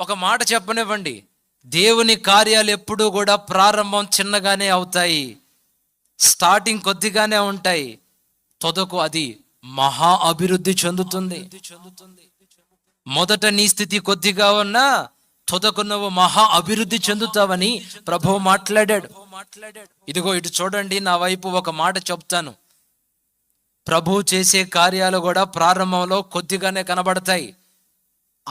ఒక మాట చెప్పనివ్వండి. దేవుని కార్యాలు ఎప్పుడూ కూడా ప్రారంభం చిన్నగానే అవుతాయి. స్టార్టింగ్ కొద్దిగానే ఉంటాయి. తొదకు అది మహా అభివృద్ధి చెందుతుంది. మొదట నీ స్థితి కొద్దిగా ఉన్నా తొదకు నువ్వు మహా అభివృద్ధి చెందుతావని ప్రభువు మాట్లాడాడు. ఇదిగో ఇటు చూడండి నా వైపు ఒక మాట చెప్తాను. ప్రభువు చేసే కార్యాలు కూడా ప్రారంభంలో కొద్దిగానే కనబడతాయి.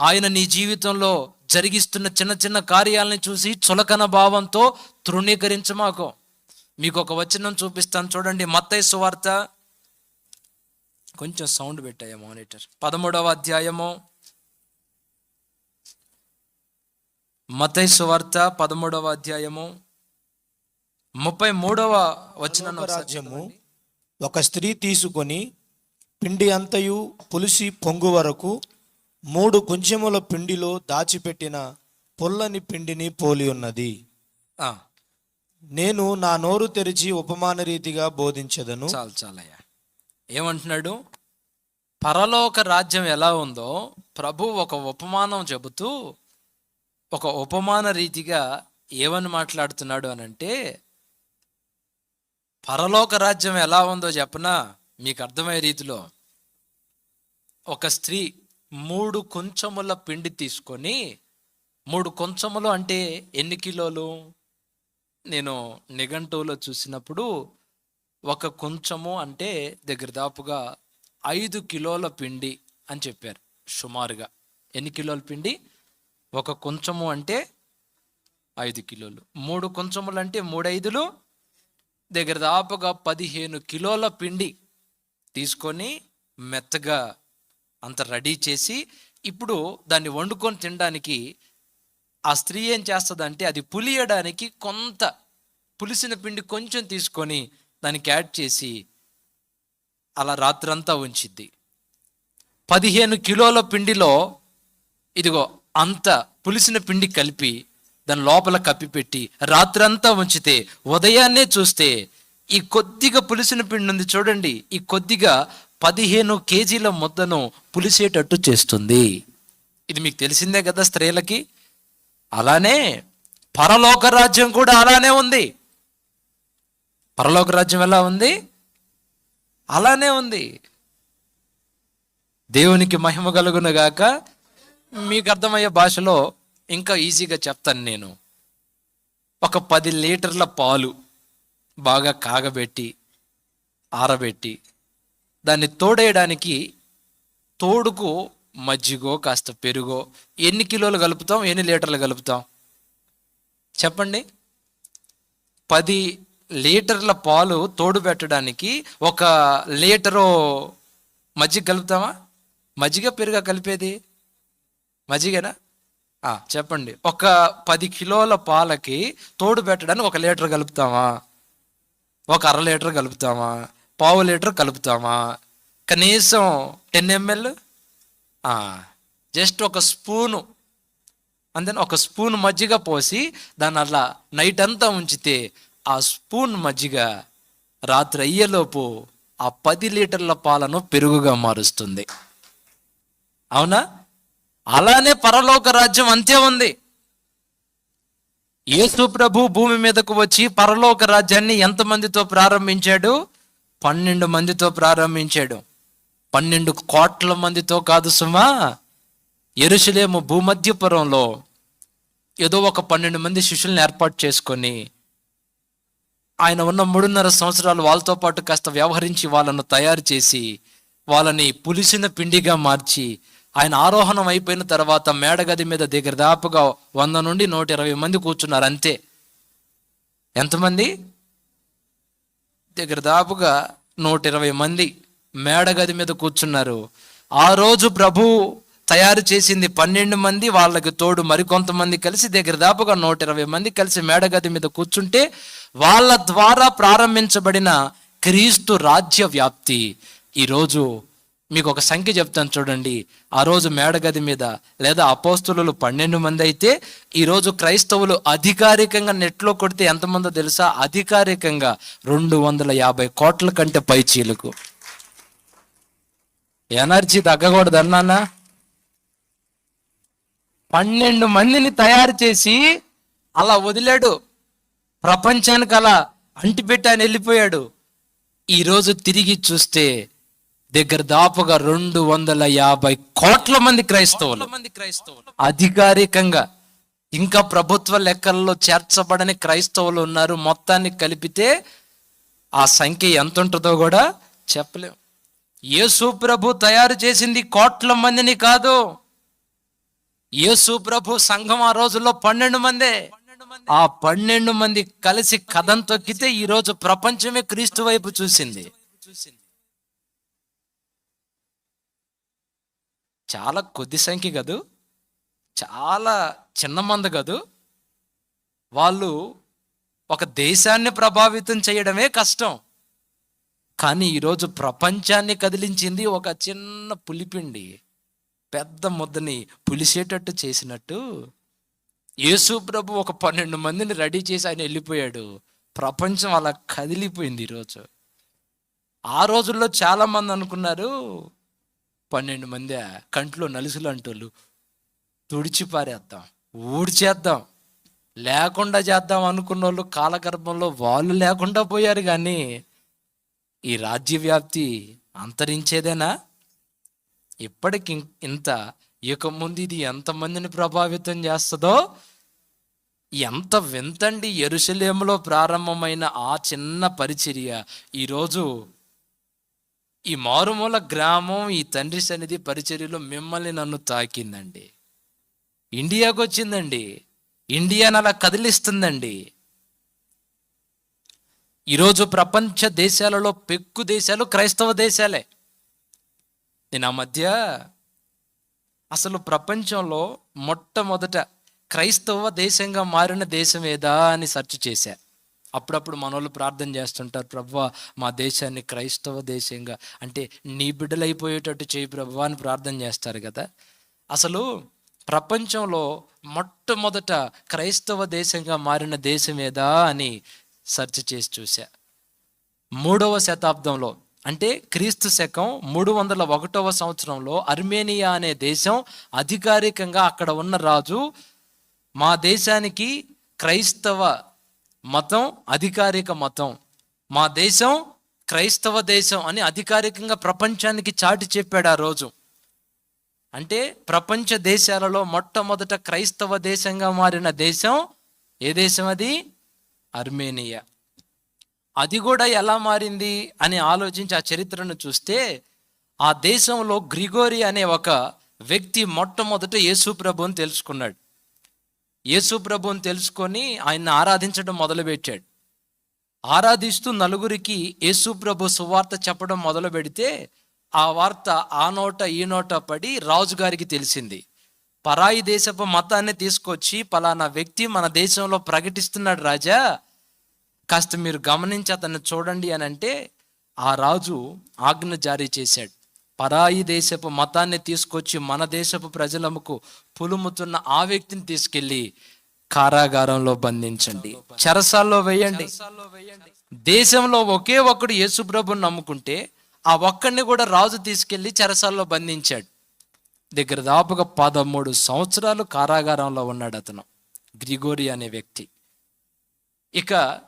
ఆయన నీ జీవితంలో జరిగిస్తున్న చిన్న చిన్న కార్యాలని చూసి చులకన భావంతో తృణీకరించమాకు. మీకు ఒక వచనం చూపిస్తాను చూడండి. మత్తయి సువార్త కొంచెం సౌండ్ పెట్టాయా మానిటర్? పదమూడవ అధ్యాయము. మత్తయి సువార్త పదమూడవ అధ్యాయము. ముప్పై మూడవ వచనం రాజ్యము ఒక స్త్రీ తీసుకొని పిండి అంతయు పులిసి పొంగు వరకు మూడు కొంచెముల పిండిలో దాచిపెట్టిన పొల్లని పిండిని పోలి ఉన్నది. నేను నా నోరు తెరిచి ఉపమాన రీతిగా బోధించదను. చాలు చాలయ్యా. ఏమంటున్నాడు? పరలోక రాజ్యం ఎలా ఉందో ప్రభు ఒక ఉపమానం చెబుతూ ఒక ఉపమాన రీతిగా ఏమని మాట్లాడుతున్నాడు అని అంటే పరలోక రాజ్యం ఎలా ఉందో చెప్పనా? మీకు అర్థమయ్యే రీతిలో. ఒక స్త్రీ మూడు కొంచెముల పిండి తీసుకొని మూడు కొంచెములు అంటే ఎన్ని కిలోలు? నేను నిఘంటువులో చూసినప్పుడు ఒక కొంచెము అంటే దగ్గర దాపుగా ఐదు కిలోల పిండి అని చెప్పారు సుమారుగా. ఎన్ని కిలోల పిండి? ఒక కొంచెము అంటే ఐదు కిలోలు. మూడు కొంచెములు అంటే మూడైదులు. దగ్గర దాపుగా పదిహేను కిలోల పిండి తీసుకొని మెత్తగా అంత రెడీ చేసి ఇప్పుడు దాన్ని వండుకొని తినడానికి ఆ స్త్రీ ఏం చేస్తుందంటే అది పులియడానికి కొంత పులిసిన పిండి కొంచెం తీసుకొని దానికి యాడ్ చేసి అలా రాత్రంతా ఉంచిద్ది. పదిహేను కిలోల పిండిలో ఇదిగో అంత పులిసిన పిండి కలిపి దాని లోపల కప్పిపెట్టి రాత్రంతా ఉంచితే ఉదయాన్నే చూస్తే ఈ కొద్దిగా పులిసిన పిండి ఉంది చూడండి. ఈ కొద్దిగా పదిహేను కేజీల ముద్దను పులిసేటట్టు చేస్తుంది. ఇది మీకు తెలిసిందే కదా స్త్రీలకి? అలానే పరలోక రాజ్యం కూడా అలానే ఉంది. పరలోక రాజ్యం ఎలా ఉంది? అలానే ఉంది. దేవునికి మహిమ కలుగునగాక మీకు అర్థమయ్యే భాషలో ఇంకా ఈజీగా చెప్తాను నేను. ఒక పది లీటర్ల పాలు బాగా కాగబెట్టి ఆరబెట్టి దాన్ని తోడేయడానికి తోడుకు మజ్జిగో కాస్త పెరుగో ఎన్ని కిలోలు కలుపుతాం ఎన్ని లీటర్లు కలుపుతాం? చెప్పండి. పది లీటర్ల పాలు తోడు పెట్టడానికి ఒక లీటరు మజ్జిగ కలుపుతామా? మజ్జిగ పెరుగ కలిపేది? మజ్జిగనా? చెప్పండి. ఒక పది కిలోల పాలకి తోడు పెట్టడానికి ఒక లీటర్ కలుపుతామా? ఒక అర లీటర్ కలుపుతామా? పావు లీటర్ కలుపుతామా? కనీసం టెన్ ఎంఎల్ జస్ట్ ఒక స్పూను. అంతే ఒక స్పూన్ మజ్జిగ పోసి దాన్ని అలా నైట్ అంతా ఉంచితే ఆ స్పూన్ మజ్జిగ రాత్రి అయ్యేలోపు ఆ పది లీటర్ల పాలను పెరుగుగా మారుస్తుంది. అవునా? అలానే పరలోక రాజ్యం అంతే ఉంది. యేసు ప్రభు భూమి మీదకు వచ్చి పరలోక రాజ్యాన్ని ఎంతమందితో ప్రారంభించాడు? పన్నెండు మందితో ప్రారంభించాడు. పన్నెండు కోట్ల మందితో కాదు సుమా ఎరుసలేము భూమధ్యపురంలో ఏదో ఒక పన్నెండు మంది శిష్యుల్ని ఏర్పాటు చేసుకొని ఆయన ఉన్న మూడున్నర సంవత్సరాలు వాళ్ళతో పాటు కాస్త వ్యవహరించి వాళ్ళను తయారు చేసి వాళ్ళని పులిసిన పిండిగా మార్చి ఆయన ఆరోహణం అయిపోయిన తర్వాత మేడగది మీద దగ్గర దాపుగా వంద నుండి నూట ఇరవై మంది కూర్చున్నారు అంతే. ఎంతమంది? దగ్గర దాపుగా నూట ఇరవై మంది మేడగది మీద కూర్చున్నారు. ఆ రోజు ప్రభు తయారు చేసింది పన్నెండు మంది వాళ్ళకి తోడు మరికొంతమంది కలిసి దగ్గర దాపుగా నూట ఇరవై మంది కలిసి మేడగది మీద కూర్చుంటే వాళ్ళ ద్వారా ప్రారంభించబడిన క్రీస్తు రాజ్య వ్యాప్తి ఈరోజు మీకు ఒక సంఖ్య చెప్తాను చూడండి. ఆ రోజు మేడగది మీద లేదా అపోస్తులు పన్నెండు మంది అయితే ఈరోజు క్రైస్తవులు అధికారికంగా నెట్లో కొడితే ఎంతమందో తెలుసా? అధికారికంగా రెండు వందల యాభై కోట్ల కంటే పై చీలకు. ఎనర్జీ తగ్గకూడదు అన్నానా? పన్నెండు మందిని తయారు చేసి అలా వదిలాడు. ప్రపంచానికి అలా అంటిపెట్టి ఆయన వెళ్ళిపోయాడు. ఈరోజు తిరిగి చూస్తే దగ్గర దాపుగా రెండు వందల యాభై కోట్ల మంది క్రైస్తవులు. అధికారికంగా ఇంకా ప్రభుత్వ లెక్కల్లో చేర్చబడని క్రైస్తవులు ఉన్నారు. మొత్తాన్ని కలిపితే ఆ సంఖ్య ఎంత ఉంటుందో కూడా చెప్పలేం. యేసు ప్రభు తయారు చేసింది కోట్ల మందిని కాదు. యేసు ప్రభు సంఘం ఆ రోజుల్లో పన్నెండు మందే. ఆ పన్నెండు మంది కలిసి కథం తొక్కితే ఈ రోజు ప్రపంచమే క్రీస్తు వైపు చూసింది. చాలా కొద్ది సంఖ్య కాదు చాలా చిన్న మంది కాదు. వాళ్ళు ఒక దేశాన్ని ప్రభావితం చేయడమే కష్టం. కానీ ఈరోజు ప్రపంచాన్ని కదిలించింది ఒక చిన్న పులిపిండి పెద్ద ముద్దని పులిసేటట్టు చేసినట్టు యేసు ప్రభు ఒక పన్నెండు మందిని రెడీ చేసి ఆయన వెళ్ళిపోయాడు. ప్రపంచం అలా కదిలిపోయింది ఈరోజు. ఆ రోజుల్లో చాలామంది అనుకున్నారు పన్నెండు మంది కంట్లో నలుసులు అంటోళ్ళు. తుడిచిపారేద్దాం ఊడ్చేద్దాం లేకుండా చేద్దాం అనుకున్న వాళ్ళు కాలగర్భంలో వాళ్ళు లేకుండా పోయారు కానీ ఈ రాజ్యవ్యాప్తి అంతరించేదేనా? ఇప్పటికి ఇంత ఇక ముందు ఇది ఎంతమందిని ప్రభావితం చేస్తుందో ఎంత వింతండి ఎరుసలేములో ప్రారంభమైన ఆ చిన్న పరిచర్య. ఈరోజు ఈ మారుమూల గ్రామం ఈ తండ్రి సన్నిధి పరిచర్యలో మిమ్మల్ని నన్ను తాకిందండి. ఇండియాకు వచ్చిందండి. ఇండియాని అలా కదిలిస్తుందండి. ఈరోజు ప్రపంచ దేశాలలో పెక్కు దేశాలు క్రైస్తవ దేశాలే. నేను ఆ మధ్య అసలు ప్రపంచంలో మొట్టమొదట క్రైస్తవ దేశంగా మారిన దేశం ఏదా అని సెర్చ్ చేశా. అప్పుడప్పుడు మనోళ్ళు ప్రార్థన చేస్తుంటారు ప్రభా మా దేశాన్ని క్రైస్తవ దేశంగా అంటే నీ బిడ్డలైపోయేటట్టు చేయి ప్రభా అని ప్రార్థన చేస్తారు కదా. అసలు ప్రపంచంలో మొట్టమొదట క్రైస్తవ దేశంగా మారిన దేశం ఏదా అని సెర్చ్ చేసి చూశా. మూడవ శతాబ్దంలో అంటే క్రీస్తు శకం మూడు వందల ఒకటవ సంవత్సరంలో అర్మేనియా అనే దేశం అధికారికంగా అక్కడ ఉన్న రాజు మా దేశానికి క్రైస్తవ మతం అధికారిక మతం. మా దేశం క్రైస్తవ దేశం అని అధికారికంగా ప్రపంచానికి చాటి చెప్పాడు ఆ రోజు. అంటే ప్రపంచ దేశాలలో మొట్టమొదట క్రైస్తవ దేశంగా మారిన దేశం ఏ దేశం అది? అర్మేనియా. అది కూడా ఎలా మారింది అని ఆలోచించి ఆ చరిత్రను చూస్తే ఆ దేశంలో గ్రిగోరి అనే ఒక వ్యక్తి మొట్టమొదట యేసు అని తెలుసుకున్నాడు. యేసు ప్రభుని తెలుసుకొని ఆయన్ని ఆరాధించడం మొదలుపెట్టాడు. ఆరాధిస్తూ నలుగురికి యేసు ప్రభు సువార్త చెప్పడం మొదలు పెడితే ఆ వార్త ఆ నోట ఈ నోట పడి రాజుగారికి తెలిసింది. పరాయి దేశపు మతాన్ని తీసుకొచ్చి పలానా వ్యక్తి మన దేశంలో ప్రకటిస్తున్నాడు రాజా కాస్త మీరు గమనించి అతన్ని చూడండి అని అంటే ఆ రాజు ఆజ్ఞ జారీ చేశాడు. పరాయి దేశపు మతాన్ని తీసుకొచ్చి మన దేశపు ప్రజలకు పులుముతున్న ఆ వ్యక్తిని తీసుకెళ్ళి కారాగారంలో బంధించండి. చెరసాల్లో వేయండి. దేశంలో ఒకే ఒక్కడు యేసుప్రభుని నమ్ముకుంటే ఆ ఒక్కడిని కూడా రాజు తీసుకెళ్ళి చెరసాల్లో బంధించాడు. దగ్గర దాపుగా పదమూడు సంవత్సరాలు కారాగారంలో ఉన్నాడు అతను గ్రిగోరి అనే వ్యక్తి. ఇక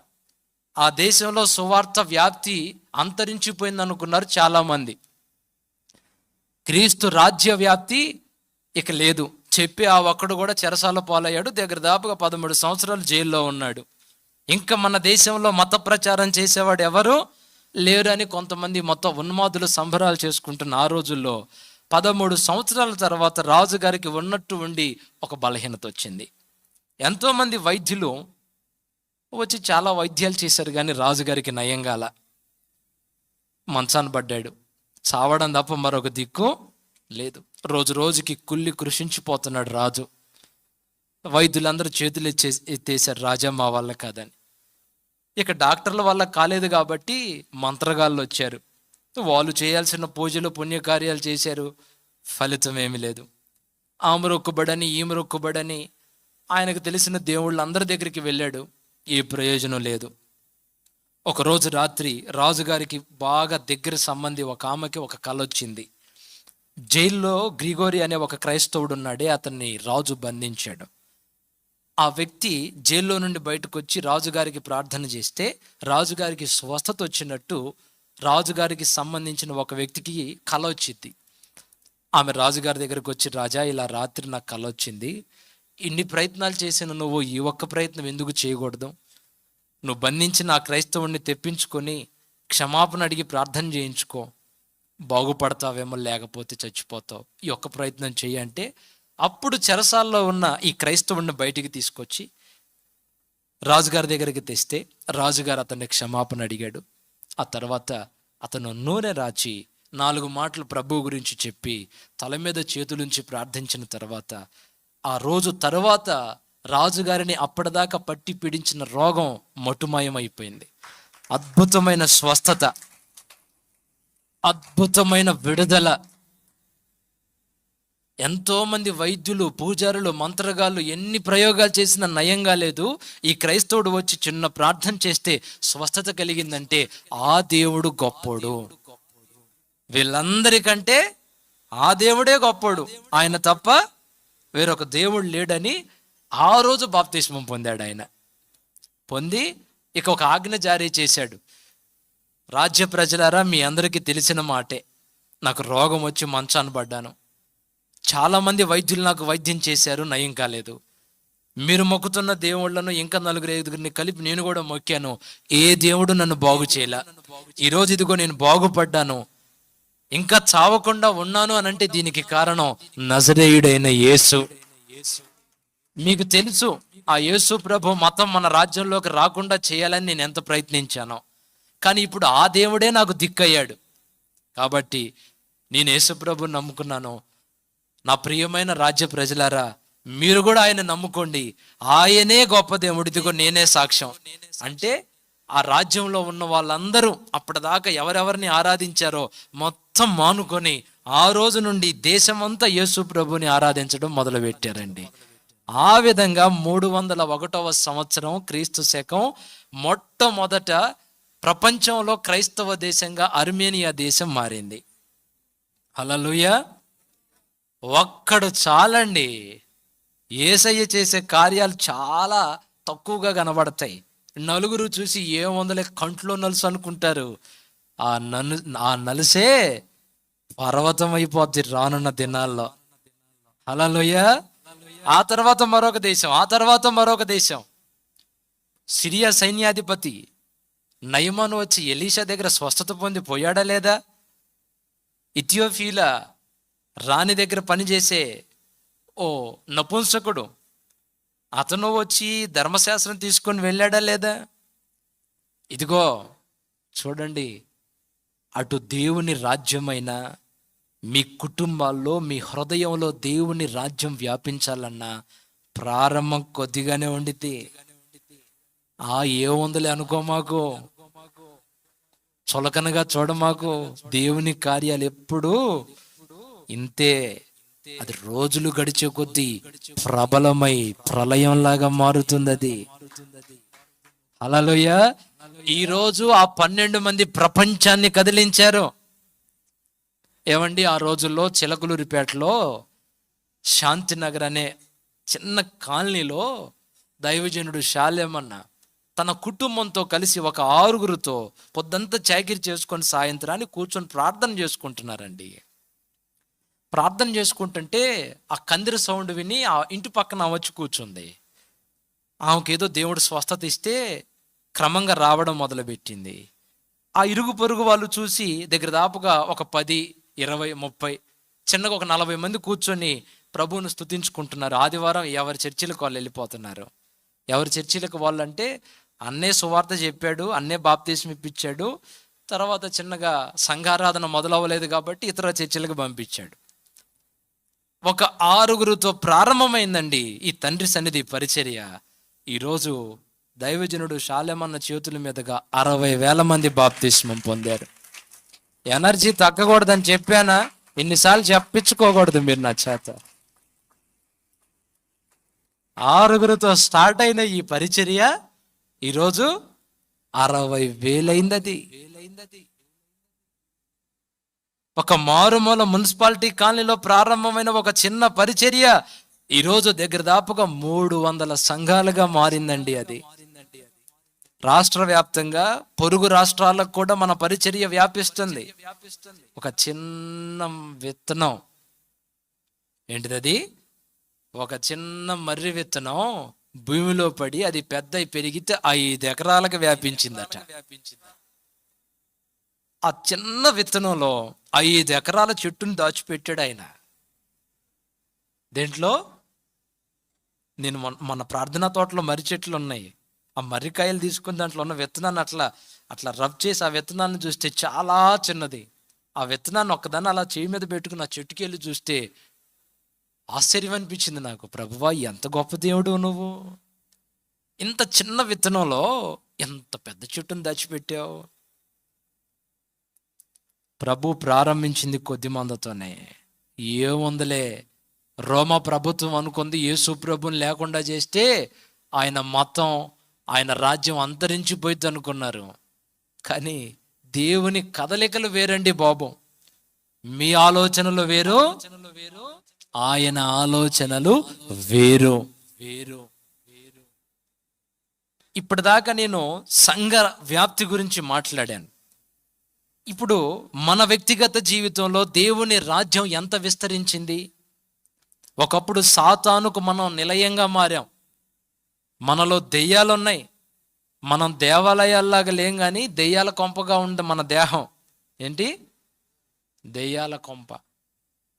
ఆ దేశంలో సువార్త వ్యాప్తి అంతరించిపోయింది అనుకున్నారు చాలామంది. క్రీస్తు రాజ్య వ్యాప్తి ఇక లేదు. చెప్పి ఆ ఒక్కడు కూడా చెరసాల పాలయ్యాడు. దగ్గర దాపుగా పదమూడు సంవత్సరాలు జైల్లో ఉన్నాడు. ఇంకా మన దేశంలో మత ప్రచారం చేసేవాడు ఎవరు? లేరని కొంతమంది మొత్తం ఉన్మాదులు సంబరాలు చేసుకుంటున్న ఆ రోజుల్లో పదమూడు సంవత్సరాల తర్వాత రాజుగారికి ఉన్నట్టు ఉండి ఒక బలహీనత వచ్చింది. ఎంతోమంది వైద్యులు వచ్చి చాలా వైద్యాలు చేశారు కానీ రాజుగారికి నయం కాల మంచాన పడ్డాడు. చావడం తప్ప మరొక దిక్కు లేదు. రోజు రోజుకి కుళ్ళి కృషించిపోతున్నాడు రాజు. వైద్యులందరూ చేతులు ఎత్తేసారు రాజా మా వల్ల కాదని. ఇక డాక్టర్ల వల్ల కాలేదు కాబట్టి మంత్రగాళ్ళు వచ్చారు. వాళ్ళు చేయాల్సిన పూజలు పుణ్యకార్యాలు చేశారు. ఫలితం ఏమీ లేదు. ఆమె రొక్కుబడని ఈమె రొక్కుబడని ఆయనకు తెలిసిన దేవుళ్ళందరి దగ్గరికి వెళ్ళాడు. ఏ ప్రయోజనం లేదు. ఒకరోజు రాత్రి రాజుగారికి బాగా దగ్గర సంబంధి ఒక ఆమెకి ఒక కళ వచ్చింది జైల్లో గ్రిగోరి అనే ఒక క్రైస్తవుడు ఉన్నాడే అతన్ని రాజు బంధించాడు. ఆ వ్యక్తి జైల్లో నుండి బయటకు వచ్చి రాజుగారికి ప్రార్థన చేస్తే రాజుగారికి స్వస్థత వచ్చినట్టు రాజుగారికి సంబంధించిన ఒక వ్యక్తికి కళ వచ్చింది ఆమె రాజుగారి దగ్గరకు వచ్చి రాజా ఇలా రాత్రి నాకు కల వచ్చింది ఇన్ని ప్రయత్నాలు చేసిన నువ్వు ఈ ఒక్క ప్రయత్నం ఎందుకు చేయకూడదు? నువ్వు బంధించిన ఆ క్రైస్తవుణ్ణి తెప్పించుకొని క్షమాపణ అడిగి ప్రార్థన చేయించుకో. బాగుపడతావేమో లేకపోతే చచ్చిపోతావు. ఈ ఒక్క ప్రయత్నం చెయ్యి అంటే అప్పుడు చెరసాల్లో ఉన్న ఈ క్రైస్తవుణ్ణి బయటికి తీసుకొచ్చి రాజుగారి దగ్గరికి తెస్తే రాజుగారు అతన్ని క్షమాపణ అడిగాడు. ఆ తర్వాత అతను నూనె రాచి నాలుగు మాటలు ప్రభువు గురించి చెప్పి తల మీద చేతులుంచి ప్రార్థించిన తర్వాత ఆ రోజు తర్వాత రాజుగారిని అప్పటిదాకా పట్టి పీడించిన రోగం మటుమాయమైపోయింది. అద్భుతమైన స్వస్థత అద్భుతమైన విడుదల. ఎంతో మంది వైద్యులు పూజారులు మంత్రగాళ్ళు ఎన్ని ప్రయోగాలు చేసినా నయంగా లేదు. ఈ క్రైస్తవుడు వచ్చి చిన్న ప్రార్థన చేస్తే స్వస్థత కలిగిందంటే ఆ దేవుడు గొప్పోడు. వీళ్ళందరికంటే ఆ దేవుడే గొప్పోడు. ఆయన తప్ప వేరొక దేవుడు లేడని ఆ రోజు బాప్తిష్మం పొందాడు ఆయన. పొంది ఇక ఒక ఆజ్ఞ జారీ చేశాడు. రాజ్య ప్రజలారా మీ అందరికీ తెలిసిన మాటే. నాకు రోగం వచ్చి మంచాను పడ్డాను. చాలామంది వైద్యులు నాకు వైద్యం చేశారు నయం కాలేదు. మీరు మొక్కుతున్న దేవుళ్ళను ఇంకా నలుగురు ఐదుగురిని కలిపి నేను కూడా మొక్కాను. ఏ దేవుడు నన్ను బాగు చేయలా? ఈరోజు ఇదిగో నేను బాగుపడ్డాను. ఇంకా చావకుండా ఉన్నాను అని అంటే దీనికి కారణం నజరేయుడైన యేసు. మీకు తెలుసు ఆ యేసు ప్రభు మతం మన రాజ్యంలోకి రాకుండా చేయాలని నేను ఎంత ప్రయత్నించానో. కానీ ఇప్పుడు ఆ దేవుడే నాకు దిక్కయ్యాడు. కాబట్టి నేను యేసు ప్రభుని నమ్ముకున్నాను. నా ప్రియమైన రాజ్య ప్రజలారా మీరు కూడా ఆయన నమ్ముకోండి. ఆయనే గొప్ప దేవుడిదిగో నేనే సాక్ష్యం. అంటే ఆ రాజ్యంలో ఉన్న వాళ్ళందరూ అప్పటిదాకా ఎవరెవరిని ఆరాధించారో మొత్తం మానుకొని ఆ రోజు నుండి దేశమంతా యేసు ప్రభుని ఆరాధించడం మొదలుపెట్టారండి. ఆ విధంగా మూడు వందల ఒకటవ సంవత్సరం క్రీస్తు శకం మొట్టమొదట ప్రపంచంలో క్రైస్తవ దేశంగా అర్మేనియా దేశం మారింది. హల్లెలూయా! ఒక్కడు చాలండి. ఏసయ్య చేసే కార్యాలు చాలా తక్కువగా కనబడతాయి. నలుగురు చూసి ఏ వందలే కంట్లో నలుసు అనుకుంటారు. ఆ నలు ఆ నలిసే పర్వతం అయిపోద్ది రానున్న దినాల్లో. హలోయ ఆ తర్వాత మరొక దేశం ఆ తర్వాత మరొక దేశం. సిరియా సైన్యాధిపతి నయమాను వచ్చి ఎలీషా దగ్గర స్వస్థత పొంది పోయాడా లేదా? ఇథియోఫీల రాణి దగ్గర పనిచేసే ఓ నపుంసకుడు అతను వచ్చి ధర్మశాస్త్రం తీసుకొని వెళ్ళాడా లేదా? ఇదిగో చూడండి అటు దేవుని రాజ్యమైన మీ కుటుంబాల్లో మీ హృదయంలో దేవుని రాజ్యం వ్యాపించాలన్నా ప్రారంభం కొద్దిగానే ఉండిద్ది. ఆ ఏ అనుకో మాకు. చులకనగా చూడ మాకు. దేవుని కార్యాలు ఎప్పుడు ఇంతే. అది రోజులు గడిచే కొద్దీ ప్రబలమై ప్రళయంలాగా మారుతుంది అది అలలోయ ఈ రోజు ఆ పన్నెండు మంది ప్రపంచాన్ని కదిలించారు. ఏమండి ఆ రోజుల్లో చిలకలూరిపేటలో శాంతినగర్ అనే చిన్న కాలనీలో దైవజనుడు శాలేమన్న తన కుటుంబంతో కలిసి ఒక ఆరుగురితో పొద్దంతా చాకిరి చేసుకొని సాయంత్రాన్ని కూర్చొని ప్రార్థన చేసుకుంటున్నారండి. ప్రార్థన చేసుకుంటుంటే ఆ కందిర సౌండ్ విని ఆ ఇంటి పక్కన వచ్చి కూర్చుంది. ఆమెకేదో దేవుడు స్వస్థత ఇస్తే క్రమంగా రావడం మొదలుపెట్టింది. ఆ ఇరుగు పొరుగు వాళ్ళు చూసి దగ్గర దాపుగా ఒక పది ఇరవై ముప్పై చిన్నగా ఒక నలభై మంది కూర్చొని ప్రభువును స్తుతించుకుంటున్నారు. ఆదివారం ఎవరి చర్చిలకు వాళ్ళు వెళ్ళిపోతున్నారు. ఎవరి చర్చిలకు వాళ్ళు అంటే అన్నే సువార్త చెప్పాడు అన్నే బాప్తీసం ఇప్పించాడు తర్వాత చిన్నగా సంఘారాధన మొదలవ్వలేదు కాబట్టి ఇతర చర్చిలకు పంపించాడు. ఒక ఆరుగురితో ప్రారంభమైందండి ఈ తండ్రి సన్నిధి పరిచర్య. ఈరోజు దైవజనుడు శాలెమన్న చేతుల మీదుగా అరవై వేల మంది బాప్తిస్మం పొందారు. ఎనర్జీ తగ్గకూడదని చెప్పానా? ఇన్నిసార్లు చెప్పించుకోకూడదు మీరు నా చేత. ఆరుగురితో స్టార్ట్ అయిన ఈ పరిచర్య ఈరోజు అరవై వేలైంది అది ఒక మారుమూల మున్సిపాలిటీ కాలనీలో ప్రారంభమైన ఒక చిన్న పరిచర్య ఈరోజు దగ్గర దాపుగా మూడు వందల సంఘాలుగా మారిందండి అది. రాష్ట్ర వ్యాప్తంగా పొరుగు రాష్ట్రాలకు కూడా మన పరిచర్య వ్యాపిస్తుంది. ఒక చిన్న విత్తనం. ఏంటిది ఒక చిన్న మర్రి విత్తనం భూమిలో పడి అది పెద్ద పెరిగితే ఐదు ఎకరాలకు వ్యాపించిందట. ఆ చిన్న విత్తనంలో ఐదు ఎకరాల చెట్టును దాచిపెట్టాడు ఆయన. దేంట్లో? నేను మన మన ప్రార్థనా తోటలో మర్రి చెట్లు ఉన్నాయి. ఆ మర్రికాయలు తీసుకుని దాంట్లో ఉన్న విత్తనాన్ని అట్లా అట్లా రబ్ చేసి ఆ విత్తనాన్ని చూస్తే చాలా చిన్నది. ఆ విత్తనాన్ని ఒక్కదాన్ని అలా చేయి మీద పెట్టుకుని ఆ చెట్టుకి వెళ్ళి చూస్తే ఆశ్చర్యం అనిపించింది నాకు. ప్రభువా ఎంత గొప్ప దేవుడు నువ్వు. ఇంత చిన్న విత్తనంలో ఎంత పెద్ద చెట్టును దాచిపెట్టావు. ప్రభు ప్రారంభించింది కొద్ది మందతోనే. ఏముందలే రోమా ప్రభుత్వం అనుకుంది యేసు ప్రభుని లేకుండా చేస్తే ఆయన మతం ఆయన రాజ్యం అంతరించిపోయింది అనుకున్నారు. కానీ దేవుని కదలికలు వేరండి బాబు. మీ ఆలోచనలు వేరు ఆయన ఆలోచనలు వేరు వేరు వేరు. ఇప్పటిదాకా నేను సంఘ వ్యాప్తి గురించి మాట్లాడాను. ఇప్పుడు మన వ్యక్తిగత జీవితంలో దేవుని రాజ్యం ఎంత విస్తరించింది? ఒకప్పుడు సాతానుకు మనం నిలయంగా మారాం. మనలో దెయ్యాలు ఉన్నాయి మనం దేవాలయాల్లాగా లేం కానీ దెయ్యాల కొంపగా ఉంది మన దేహం. ఏంటి? దెయ్యాల కొంప.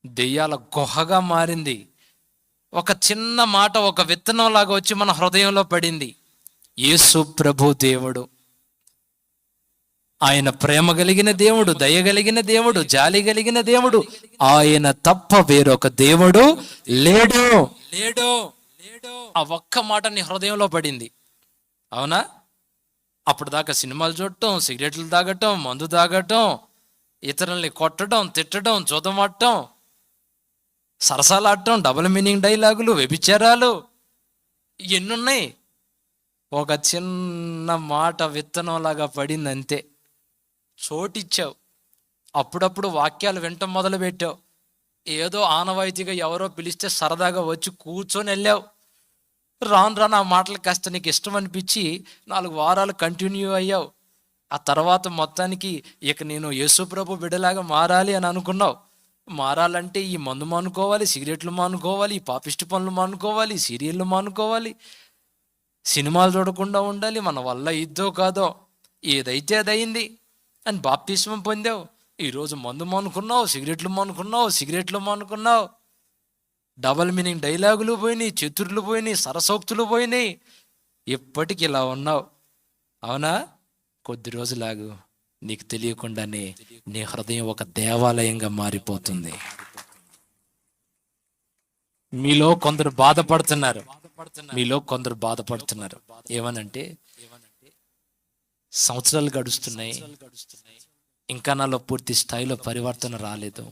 దెయ్యాల గుహగా మారింది. ఒక చిన్న మాట ఒక విత్తనంలాగా వచ్చి మన హృదయంలో పడింది. యేసు ప్రభు దేవుడు. ఆయన ప్రేమ కలిగిన దేవుడు దయ కలిగిన దేవుడు జాలి కలిగిన దేవుడు. ఆయన తప్ప వేరొక దేవుడు లేడు లేడు. లేడు. ఆ ఒక్క మాట నీ హృదయంలో పడింది. అవునా? అప్పుడు దాకా సినిమాలు చూడటం సిగరెట్లు తాగటం మందు తాగటం ఇతరుల్ని కొట్టడం తిట్టడం చూదమట్టం సరసాలాడటం డబుల్ మీనింగ్ డైలాగులు వ్యభిచారాలు ఎన్నున్నాయి? ఒక చిన్న మాట విత్తనంలాగా పడింది అంతే చోటిచ్చావు. అప్పుడప్పుడు వాక్యాలు వినటం మొదలు పెట్టావు ఏదో ఆనవాయితీగా ఎవరో పిలిస్తే సరదాగా వచ్చి కూర్చొని వెళ్ళావు. రాను రాను ఆ మాటలు కాస్త నీకు ఇష్టం అనిపించి నాలుగు వారాలు కంటిన్యూ అయ్యావు. ఆ తర్వాత మొత్తానికి ఇక నేను యేసుప్రభు బిడలాగా మారాలి అని అనుకున్నావు. మారాలంటే ఈ మందు మానుకోవాలి సిగరెట్లు మానుకోవాలి ఈ పాపిష్టి పనులు మానుకోవాలి సీరియళ్ళు మానుకోవాలి. సినిమాలు చూడకుండా ఉండాలి మన వల్ల ఇద్దో కాదో. ఏదైతే అదయింది అని బాప్తిస్మం పొందావు. ఈరోజు మందు మానుకున్నావు సిగరెట్లు మానుకున్నావు సిగరెట్లు మానుకున్నావు. డబల్ మీనింగ్ డైలాగులు పోయినాయి చతుర్లు పోయినాయి సరసోక్తులు పోయినాయి. ఎప్పటికి ఇలా ఉన్నావు. అవునా? కొద్ది రోజులాగు నీకు తెలియకుండానే నీ హృదయం ఒక దేవాలయంగా మారిపోతుంది. మీలో కొందరు బాధపడుతున్నారు. మీలో కొందరు బాధపడుతున్నారు. ఏమనంటే సంవత్సరాలు గడుస్తున్నాయి. ఇంకా నాలో పూర్తి స్థాయిలో పరివర్తన రాలేదు.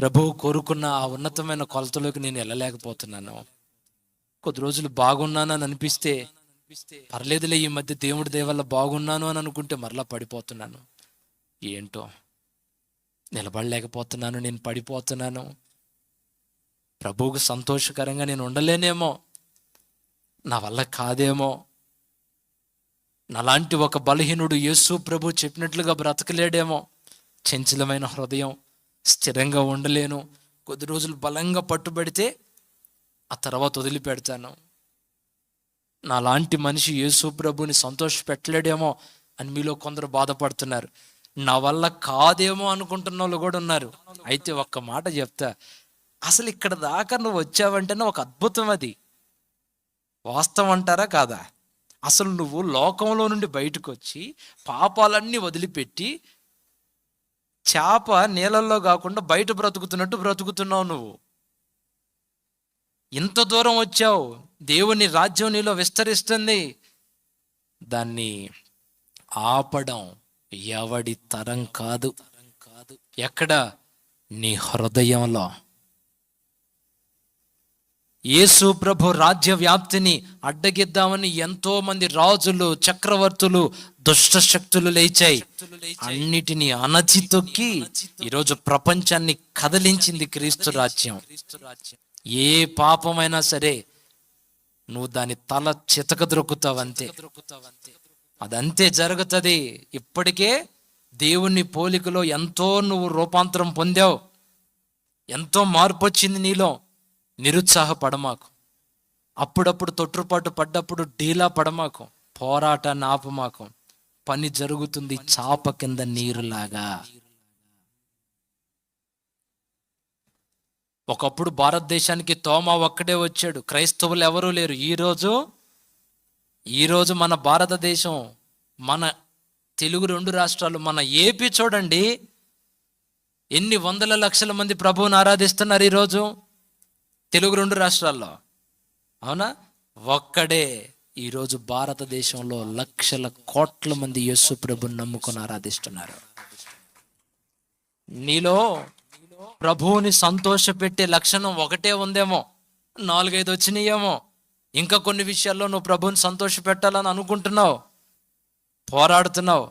ప్రభువు కోరుకున్న ఆ ఉన్నతమైన కొలతలోకి నేను వెళ్ళలేకపోతున్నాను. కొద్ది రోజులు బాగున్నానని అనిపిస్తే పర్లేదులే ఈ మధ్య దేవుడి దేవల్ల బాగున్నాను అని అనుకుంటే మరలా పడిపోతున్నాను. ఏంటో? నిలబడలేకపోతున్నాను నేను పడిపోతున్నాను. ప్రభువుకు సంతోషకరంగా నేను ఉండలేనేమో నా వల్ల కాదేమో. నలాంటి ఒక బలహీనుడు యేసు ప్రభు చెప్పినట్లుగా బ్రతకలేడేమో. చంచలమైన హృదయం. స్థిరంగా ఉండలేను. కొద్ది రోజులు బలంగా పట్టుబడితే ఆ తర్వాత వదిలిపెడతాను. నాలాంటి మనిషి యేసు ప్రభుని సంతోష పెట్టలేడేమో అని మీలో కొందరు బాధపడుతున్నారు. నా వల్ల కాదేమో అనుకుంటున్న వాళ్ళు కూడా ఉన్నారు. అయితే ఒక్క మాట చెప్తా. అసలు ఇక్కడ దాకా నువ్వు వచ్చావంటేనే ఒక అద్భుతం అది. వాస్తవం అంటారా కాదా? అసలు నువ్వు లోకంలో నుండి బయటకు వచ్చి పాపాలన్నీ వదిలిపెట్టి చేప నీళ్ళల్లో కాకుండా బయట బ్రతుకుతున్నట్టు బ్రతుకుతున్నావు నువ్వు. ఇంత దూరం వచ్చావు దేవుని రాజ్యం నీలో విస్తరిస్తుంది. దాన్ని ఆపడం ఎవడి తరం కాదు. కాదు ఎక్కడ? నీ హృదయంలో. యేసు ప్రభు రాజ్య వ్యాప్తిని అడ్డగిద్దామని ఎంతో మంది రాజులు చక్రవర్తులు దుష్ట శక్తులు లేచాయి. అన్నిటినీ అణచి తొక్కి ఈరోజు ప్రపంచాన్ని కదిలించింది క్రీస్తు రాజ్యం. ఏ పాపమైనా సరే నువ్వు దాని తల చితక దొరుకుతావంతే. అదంతే జరుగుతుంది. ఇప్పటికే దేవుని పోలికలో ఎంతో నువ్వు రూపాంతరం పొందావు. ఎంతో మార్పు వచ్చింది నీలో. నిరుత్సాహపడమాకు. అప్పుడప్పుడు తొట్టుపాటు పడ్డప్పుడు డీలా పడమాకు. పోరాటాన్ని ఆపమాకు. పని జరుగుతుంది చాప కింద నీరులాగా. ఒకప్పుడు భారతదేశానికి తోమా ఒక్కడే వచ్చాడు. క్రైస్తవులు ఎవరూ లేరు. ఈరోజు ఈరోజు మన భారతదేశం మన తెలుగు రెండు రాష్ట్రాలు మన ఏపీ చూడండి. ఎన్ని వందల లక్షల మంది ప్రభువుని ఆరాధిస్తున్నారు ఈరోజు తెలుగు రెండు రాష్ట్రాల్లో. అవునా? ఒక్కడే ఈరోజు భారతదేశంలో లక్షల కోట్ల మంది యేసు ప్రభుని నమ్ముకొని ఆరాధిస్తున్నారు. నీలో ప్రభువుని సంతోషపెట్టే లక్షణం ఒకటే ఉందేమో? నాలుగైదు వచ్చినాయేమో? ఇంకా కొన్ని విషయాల్లో నువ్వు ప్రభువుని సంతోష పెట్టాలని అనుకుంటున్నావు? పోరాడుతున్నావు?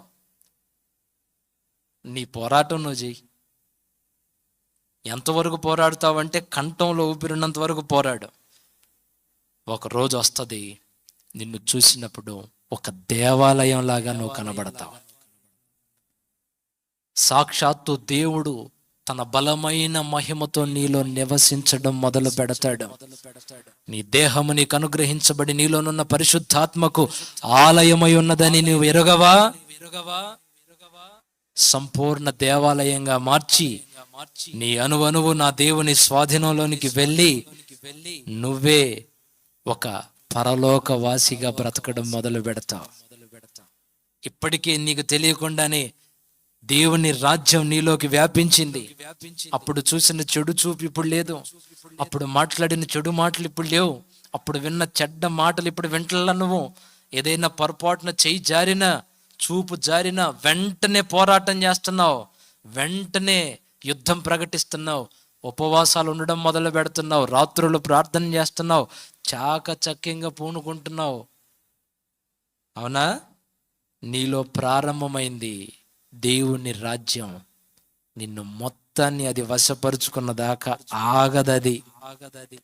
నీ పోరాటం నువ్వు చెయ్యి. ఎంతవరకు పోరాడుతావంటే కంఠంలో ఊపిరినంత వరకు పోరాడు. ఒక రోజు వస్తుంది నిన్ను చూసినప్పుడు ఒక దేవాలయం లాగా నువ్వు కనబడతావు. సాక్షాత్తు దేవుడు తన బలమైన మహిమతో నీలో నివసించడం మొదలు పెడతాడు. నీ దేహము నీకు అనుగ్రహించబడి నీలోనున్న పరిశుద్ధాత్మకు ఆలయమై ఉన్నదని నువ్వు ఎరగవా? సంపూర్ణ దేవాలయంగా మార్చి నీ అనువనువు నా దేవుని స్వాధీనంలోనికి వెళ్ళి నువ్వే ఒక పరలోక వాసిగా బ్రతకడం మొదలు పెడతావు ఇప్పటికే నీకు తెలియకుండానే దేవుని రాజ్యం నీలోకి వ్యాపించింది. అప్పుడు చూసిన చెడు చూపు ఇప్పుడు లేదు. అప్పుడు మాట్లాడిన చెడు మాటలు ఇప్పుడు లేవు. అప్పుడు విన్న చెడ్డ మాటలు ఇప్పుడు వింటలా నువ్వు. ఏదైనా పొరపాటున చెయ్యి జారిన చూపు జారిన వెంటనే పోరాటం చేస్తున్నావు. వెంటనే యుద్ధం ప్రకటిస్తున్నావు ఉపవాసాలు ఉండడం మొదలు పెడుతున్నావు రాత్రులు ప్రార్థన చేస్తున్నావు చాకచక్యంగా పూనుకుంటున్నావు. అవునా? నీలో ప్రారంభమైంది దేవుని రాజ్యం. నిన్ను మొత్తాన్ని అది వశపరుచుకున్న దాకా ఆగదది. ఆగదది.